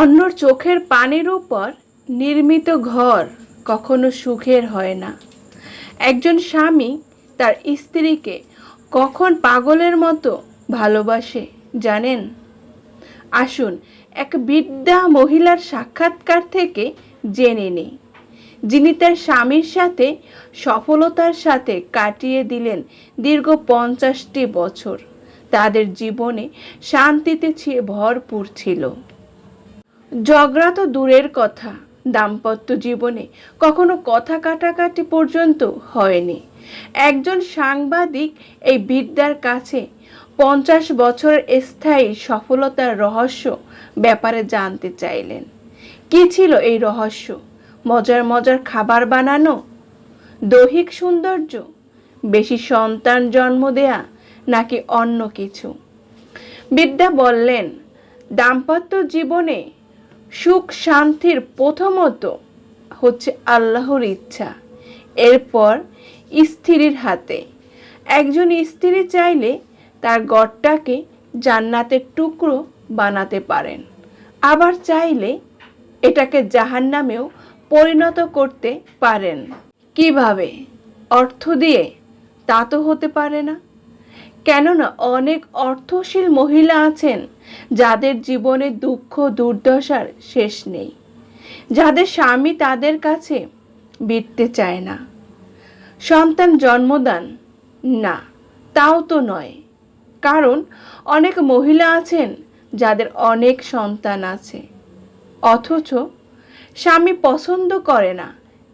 অন্যর চোখের পানের উপর নির্মিত ঘর কখনো সুখের হয় না। একজন স্বামী তার স্ত্রীকে কখন পাগলের মতো ভালোবাসে জানেন? আসুন এক বৃদ্ধা মহিলার সাক্ষাৎকার থেকে জেনে নেই। যিনি তার স্বামীর সাথে সফলতার সাথে কাটিয়ে দিলেন দীর্ঘ পঞ্চাশটি বছর, তাদের জীবনে শান্তিতে ভরপুর ছিল। ঝগড়া তো দূরের কথা, দাম্পত্য জীবনে কখনো কথা কাটাকাটি পর্যন্ত হয়নি। একজন সাংবাদিক এই বিদ্যার কাছে পঞ্চাশ বছর স্থায়ী সফলতার রহস্য ব্যাপারে জানতে চাইলেন। কি ছিল এই রহস্য? মজার মজার খাবার বানানো? দৈহিক সৌন্দর্য? বেশি সন্তান জন্ম দেয়া নাকি অন্য কিছু? বিদ্যা বললেন, দাম্পত্য জীবনে সুখ শান্তির প্রথমত হচ্ছে আল্লাহর ইচ্ছা। এরপর স্ত্রীর হাতে। একজন স্ত্রী চাইলে তার গড়টাকে জান্নাতের টুকরো বানাতে পারেন। আবার চাইলে এটাকে জাহান্নামেও পরিণত করতে পারেন। কীভাবে? অর্থ দিয়ে। তা তো হতে পারে না। কেননা অনেক অর্থশীল মহিলা আছেন, যাদের জীবনে দুঃখ, দুর্দশার শেষ নেই। যাদের স্বামী তাদের কাছে বিটতে চায় না। সন্তান জন্মদান না, তাও তো নয়। কারণ অনেক মহিলা আছেন, যাদের অনেক সন্তান আছে। অথচ স্বামী পছন্দ করে না,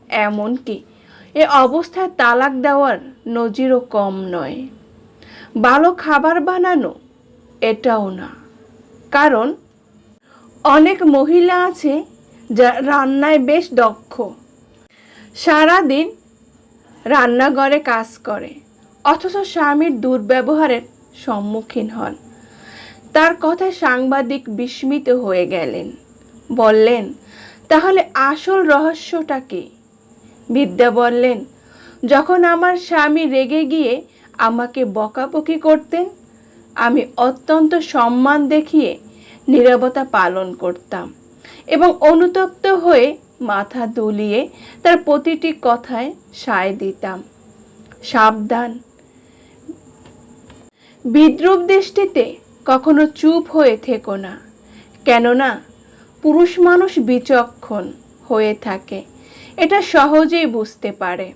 এমনকি এ অবস্থায় তালাক দেওয়ার নজিরও কম নয়। ভালো খাবার বানানো, এটাও না। কারণ, অনেক মহিলা আছে যা রান্নায় বেশ দক্ষ। সারাদিন রান্নাঘরে কাজ করে, অথচ স্বামীর দুর্ব্যবহারের সম্মুখীন হন। তার কথায় সাংবাদিক বিস্মিত হয়ে গেলেন। বললেন, তাহলে আসল রহস্যটা কি? বিদ্যা বললেন, যখন আমার স্বামী রেগে গিয়ে আমাকে বকাবকি করতেন। আমি অত্যন্ত সম্মান দেখিয়ে নীরবতা পালন করতাম এবং অনুতপ্ত হয়ে মাথা দুলিয়ে তার প্রতিটি কথায় সায় দিতাম। সাবধান। বিদ্রুপ দৃষ্টিতে কখনো চুপ হয়ে থেকো না। কেননা পুরুষ মানুষ বিচক্ষণ হয়ে থাকে। এটা সহজেই বুঝতে পারে।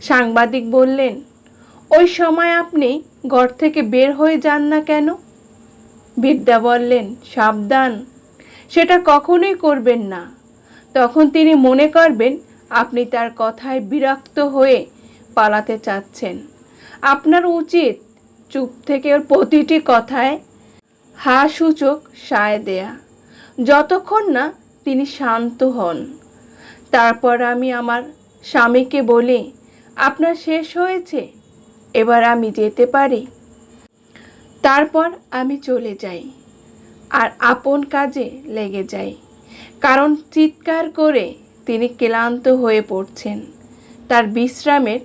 সাংবাদিক বললেন ওই সময় আপনি ঘর থেকে বের হয়ে যান না কেন? বিদ্যা বললেন, সাবধান। সেটা কখনোই করবেন না। তখন তিনি মনে করবেন, আপনি তার কথায় বিরক্ত হয়ে পালাতে চাচ্ছেন। আপনার উচিত চুপ থেকে ওর প্রতিটি কথায় হা সূচক সায় দেয়া। যতক্ষণ না তিনি শান্ত হন। তারপর আমি আমার স্বামীকে বলি, আপনার শেষ হয়েছে? এবার আমি যেতে পারি? তারপর আমি চলে যাই আর আপন কাজে লেগে যাই। কারণ চিৎকার করে তিনি ক্লান্ত হয়ে পড়ছেন। তার বিশ্রামের